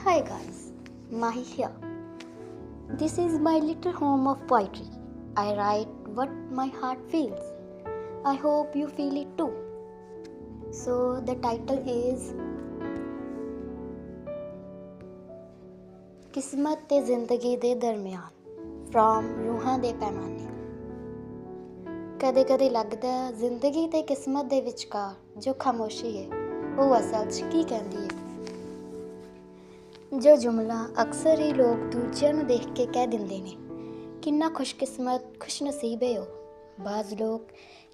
Hi guys, Mahi here. This is my little home of poetry. I write what my heart feels. I hope you feel it too. So the title is ਕਿਸਮਤ ਤੇ ਜ਼ਿੰਦਗੀ ਦੇ ਦਰਮਿਆਨ from ਰੂਹਾਂ ਦੇ ਪੈਮਾਨੇ ਕਦੇ-ਕਦੇ ਲੱਗਦਾ ਹੈ ਜ਼ਿੰਦਗੀ ਤੇ ਕਿਸਮਤ ਦੇ ਵਿਚਕਾਰ ਜੋ ਖਾਮੋਸ਼ੀ ਹੈ ਉਹ ਅਸਲ 'ਚ ਕੀ ਕਹਿੰਦੀ ਹੈ ਜੋ ਜੁਮਲਾ ਅਕਸਰ ਹੀ ਲੋਕ ਦੂਜਿਆਂ ਨੂੰ ਦੇਖ ਕੇ ਕਹਿ ਦਿੰਦੇ ਨੇ, ਕਿੰਨਾ ਖੁਸ਼ਕਿਸਮਤ, ਖੁਸ਼ਨਸੀਬ ਹੈ। ਉਹ ਬਾਜ਼ ਲੋਕ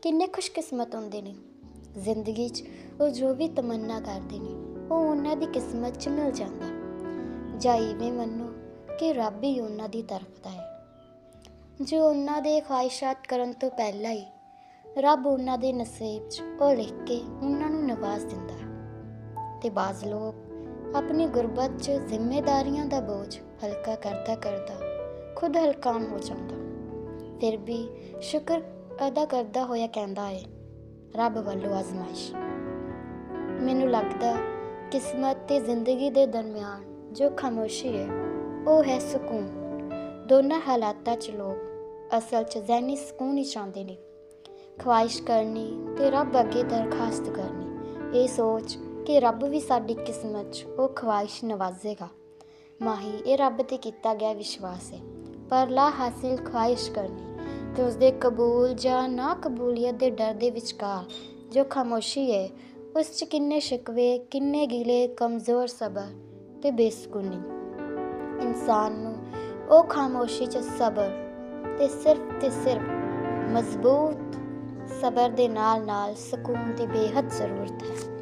ਕਿੰਨੇ ਖੁਸ਼ਕਿਸਮਤ ਹੁੰਦੇ ਨੇ। ਜ਼ਿੰਦਗੀ 'ਚ ਉਹ ਜੋ ਵੀ ਤਮੰਨਾ ਕਰਦੇ ਨੇ, ਉਹ ਉਹਨਾਂ ਦੀ ਕਿਸਮਤ 'ਚ ਮਿਲ ਜਾਂਦਾ। ਜਾਂ ਇਵੇਂ ਮੰਨੋ ਕਿ ਰੱਬ ਹੀ ਉਹਨਾਂ ਦੀ ਤਰਫ ਦਾ ਹੈ। ਜੋ ਉਹਨਾਂ ਦੇ ਖਵਾਇਸ਼ਾਤ ਕਰਨ ਤੋਂ ਪਹਿਲਾਂ ਹੀ ਰੱਬ ਉਹਨਾਂ ਦੇ ਨਸੀਬ 'ਚ ਉਹ ਲਿਖ ਕੇ ਉਹਨਾਂ ਨੂੰ ਨਵਾਜ਼ ਦਿੰਦਾ ਹੈ। ਤੇ ਬਾਜ਼ ਲੋਕ ਆਪਣੀ ਗੁਰਬਤ 'ਚ ਜ਼ਿੰਮੇਵਾਰੀਆਂ ਦਾ ਬੋਝ ਹਲਕਾ ਕਰਦਾ ਕਰਦਾ ਖੁਦ ਹਲਕਾਮ ਹੋ ਜਾਂਦਾ। ਫਿਰ ਵੀ ਸ਼ੁਕਰ ਅਦਾ ਕਰਦਾ ਹੋਇਆ ਕਹਿੰਦਾ ਹੈ ਰੱਬ ਵੱਲੋਂ ਆਜ਼ਮਾਇਸ਼। ਮੈਨੂੰ ਲੱਗਦਾ ਕਿਸਮਤ ਤੇ ਜ਼ਿੰਦਗੀ ਦੇ ਦਰਮਿਆਨ ਜੋ ਖਾਮੋਸ਼ੀ ਹੈ ਉਹ ਹੈ ਸਕੂਨ। ਦੋਨਾਂ ਹਾਲਾਤਾਂ 'ਚ ਲੋਕ ਅਸਲ 'ਚ ਜ਼ਹਿਨੀ ਸਕੂਨ ਹੀ ਚਾਹੁੰਦੇ ਨੇ। ਖਵਾਇਸ਼ ਕਰਨੀ ਤੇ ਰੱਬ ਅੱਗੇ ਦਰਖਾਸਤ ਕਰਨੀ, ਇਹ ਸੋਚ ਕਿ ਰੱਬ ਵੀ ਸਾਡੀ ਕਿਸਮਤ 'ਚ ਉਹ ਖਵਾਇਸ਼ ਨਵਾਜ਼ੇਗਾ। ਮਾਹੀ, ਇਹ ਰੱਬ ਤੇ ਕੀਤਾ ਗਿਆ ਵਿਸ਼ਵਾਸ ਹੈ ਪਰ ਲਾ ਹਾਸਿਲ ਖਵਾਇਸ਼ ਕਰਨੀ, ਤੇ ਉਸ ਦੇ ਕਬੂਲ ਜਾਂ ਨਾ ਕਬੂਲੀਅਤ ਦੇ ਡਰ ਦੇ ਵਿਚਕਾਰ ਜੋ ਖਾਮੋਸ਼ੀ ਹੈ ਉਸ 'ਚ ਕਿੰਨੇ ਸ਼ਿਕਵੇ, ਕਿੰਨੇ ਗਿਲੇ, ਕਮਜ਼ੋਰ ਸਬਰ ਤੇ ਬੇਸਕੂਨੀ। ਇਨਸਾਨ ਨੂੰ ਉਹ ਖਾਮੋਸ਼ੀ 'ਚ ਸਬਰ ਤੇ ਸਿਰਫ ਤੇ ਸਿਰਫ ਮਜ਼ਬੂਤ ਸਬਰ ਦੇ ਨਾਲ ਨਾਲ ਸਕੂਨ ਦੀ ਬੇਹੱਦ ਜ਼ਰੂਰਤ ਹੈ।